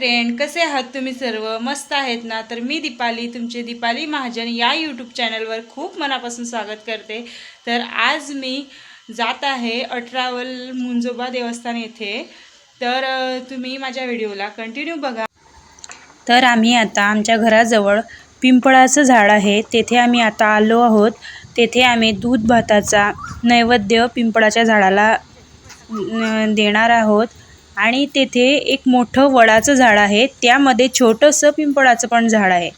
Friend कसे आहात तुम्ही सर्व? मस्त आहेत ना? तर मी दीपाली तुमचे दीपाली महाजन या यूट्यूब चॅनलवर खूप मनापासून स्वागत करते. तर आज मी जात आहे अठरावल मुंजोबा देवस्थान येथे. तर तुम्ही माझ्या व्हिडिओला कंटिन्यू बघा. तर आम्ही आता आमच्या घराजवळ पिंपळाचं झाड आहे. तेथे आम्ही आता आलो आहोत. तेथे आम्ही दूध भाताचा नैवेद्य पिंपळाच्या झाडाला देणार आहोत. आणि तेथे एक मोठं वडाचं झाड आहे. त्यामध्ये छोटंसं पिंपळाचं पण झाड आहे.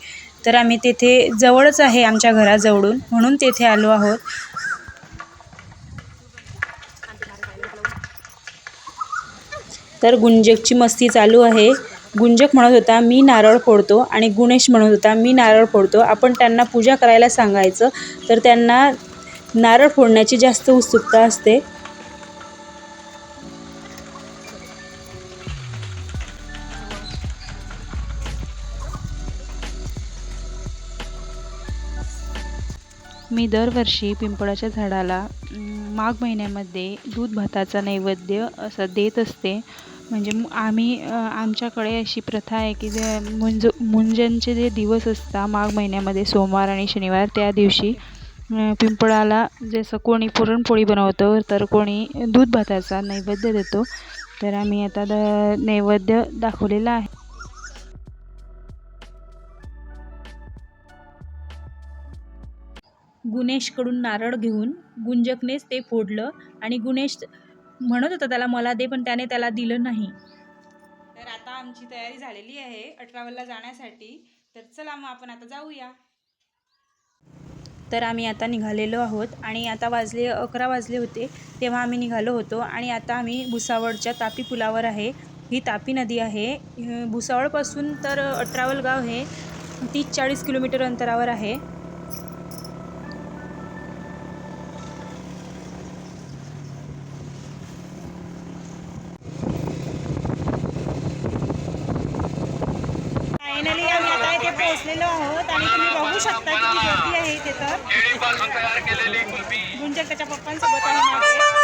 तर आम्ही तेथे जवळच आहे आमच्या घराजवळून. म्हणून तेथे आलो आहोत. तर गुंजकची मस्ती चालू आहे. गुंजक म्हणत होता मी नारळ फोडतो. आणि गुणेश म्हणत होता मी नारळ फोडतो. आपण त्यांना पूजा करायला सांगायचं तर त्यांना नारळ फोडण्याची जास्त उत्सुकता असते. मी दरवर्षी पिंपळाच्या झाडाला माघ महिन्यामध्ये दूध भाताचा नैवेद्य असं देत असते. म्हणजे आम्ही आमच्याकडे अशी प्रथा आहे की जे मुंज मुंजनचे जे दिवस असतात माघ महिन्यामध्ये सोमवार आणि शनिवार त्या दिवशी पिंपळाला जसं कोणी पुरणपोळी बनवतो तर कोणी दूध भाताचा नैवेद्य देतो. तर आम्ही आता द नैवेद्य दाखवलेला आहे. गुणेशकडून नारळ घेऊन गुंजकनेच ते फोडलं आणि गुणेश म्हणत होता त्याला मला दे पण त्याने त्याला दिलं नाही. तर आता आमची तयारी झालेली आहे अठरावलला जाण्यासाठी. तर चला मग आपण आता जाऊया. तर आम्ही आता निघालेलो आहोत आणि आता वाजले अकरा वाजले होते तेव्हा आम्ही निघालो होतो आणि आता आम्ही भुसावळच्या तापी पुलावर आहे. ही तापी नदी आहे. भुसावळपासून तर अठरावल गाव हे तीस चाळीस किलोमीटर अंतरावर आहे. फायनली आम्ही आता इथे पोहोचलेलो आहोत आणि तुम्ही बघू शकता किती गर्दी आहे इथे तर. गुंजक त्याच्या पप्पांसोबत आहे मागे.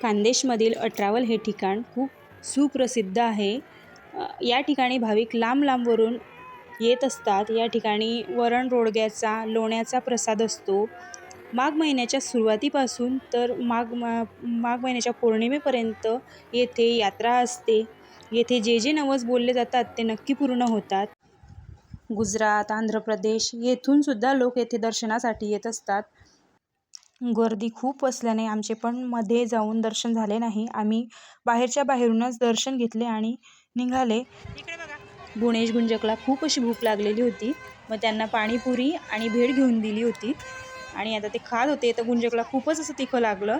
खानदेशमधील अट्रावल हे ठिकाण खूप सुप्रसिद्ध आहे. या ठिकाणी भाविक लांब लांबवरून येत असतात. या ठिकाणी वरण रोडग्याचा लोण्याचा प्रसाद असतो. माघ महिन्याच्या सुरुवातीपासून तर माघ मा माघ महिन्याच्या पौर्णिमेपर्यंत येथे यात्रा असते. येथे जे जे नवस बोलले जातात ते नक्की पूर्ण होतात. गुजरात आंध्र प्रदेश येथूनसुद्धा लोक येथे दर्शनासाठी येत असतात. गर्दी खूप असल्याने आमचे पण मध्ये जाऊन दर्शन झाले नाही. आम्ही बाहेरच्या बाहेरूनच दर्शन घेतले आणि निघाले. गुणेश गुंजकला खूप अशी भूक लागलेली होती. मग त्यांना पाणीपुरी आणि भेळ घेऊन दिली होती. आणि आता ते खात होते तर गुंजकला खूपच असं तिखं लागलं.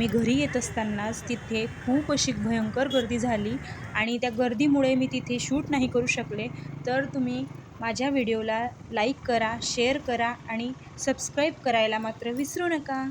आम्ही घरी येत असतानाच तिथे खूप अशी भयंकर गर्दी झाली आणि त्या गर्दीमुळे मी तिथे शूट नाही करू शकले. तर तुम्ही माझ्या व्हिडिओला लाईक करा शेअर करा आणि सबस्क्राईब करायला मात्र विसरू नका.